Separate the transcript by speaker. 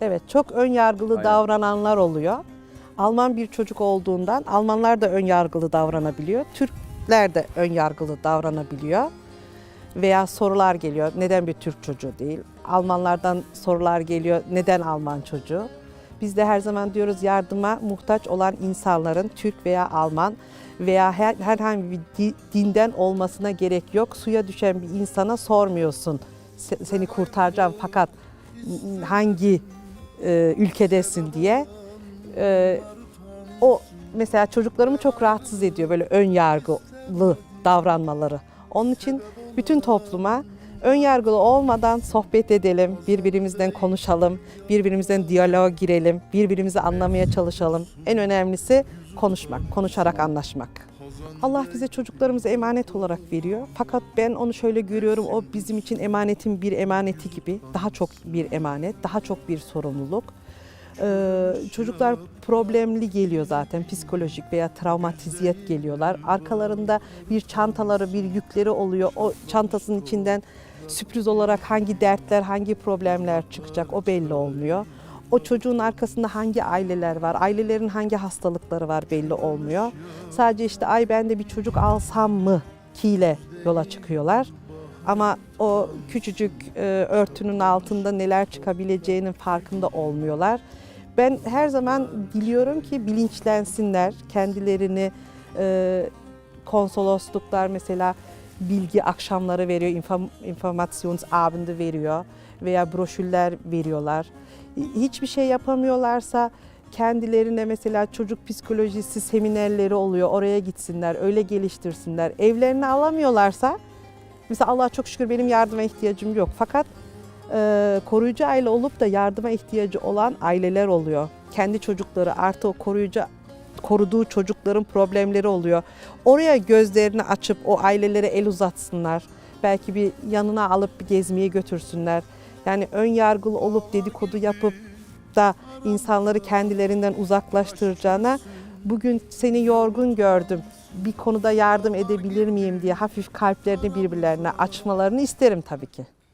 Speaker 1: Evet, çok ön yargılı
Speaker 2: Aynen.
Speaker 1: davrananlar oluyor. Alman bir çocuk olduğundan Almanlar da ön yargılı davranabiliyor. Türkler de ön yargılı davranabiliyor. Veya sorular geliyor. Neden bir Türk çocuğu değil? Almanlardan sorular geliyor. Neden Alman çocuğu? Biz de her zaman diyoruz yardıma muhtaç olan insanların Türk veya Alman veya her, herhangi bir di- dinden olmasına gerek yok. Suya düşen bir insana sormuyorsun. Se- seni kurtaracağım fakat hangi e, ülkedesin diye. E, o mesela çocuklarımı çok rahatsız ediyor böyle ön yargılı davranmaları. Onun için bütün topluma ön yargılı olmadan sohbet edelim, birbirimizden konuşalım, birbirimizden diyaloğa girelim, birbirimizi anlamaya çalışalım. En önemlisi konuşmak, konuşarak anlaşmak. Allah bize çocuklarımızı emanet olarak veriyor. Fakat ben onu şöyle görüyorum, o bizim için emanetin bir emaneti gibi. Daha çok bir emanet, daha çok bir sorumluluk. Ee, çocuklar problemli geliyor zaten psikolojik veya travmatiziyet geliyorlar. Arkalarında bir çantaları, bir yükleri oluyor. O çantasının içinden sürpriz olarak hangi dertler, hangi problemler çıkacak o belli olmuyor. O çocuğun arkasında hangi aileler var, ailelerin hangi hastalıkları var belli olmuyor. Sadece işte ay ben de bir çocuk alsam mı kiyle yola çıkıyorlar. Ama o küçücük e, örtünün altında neler çıkabileceğinin farkında olmuyorlar. Ben her zaman diliyorum ki bilinçlensinler, kendilerini e, konsolosluklar mesela bilgi akşamları veriyor, inform, informasyonsabende veriyor veya broşürler veriyorlar. Hiçbir şey yapamıyorlarsa kendilerine mesela çocuk psikolojisi seminerleri oluyor. Oraya gitsinler, öyle geliştirsinler. Evlerine alamıyorlarsa mesela Allah çok şükür benim yardıma ihtiyacım yok. Fakat e, koruyucu aile olup da yardıma ihtiyacı olan aileler oluyor. Kendi çocukları artı o koruyucu koruduğu çocukların problemleri oluyor. Oraya gözlerini açıp o ailelere el uzatsınlar. Belki bir yanına alıp bir gezmeye götürsünler. Yani ön yargılı olup dedikodu yapıp da insanları kendilerinden uzaklaştıracağına bugün seni yorgun gördüm. Bir konuda yardım edebilir miyim diye hafif kalplerini birbirlerine açmalarını isterim tabii ki.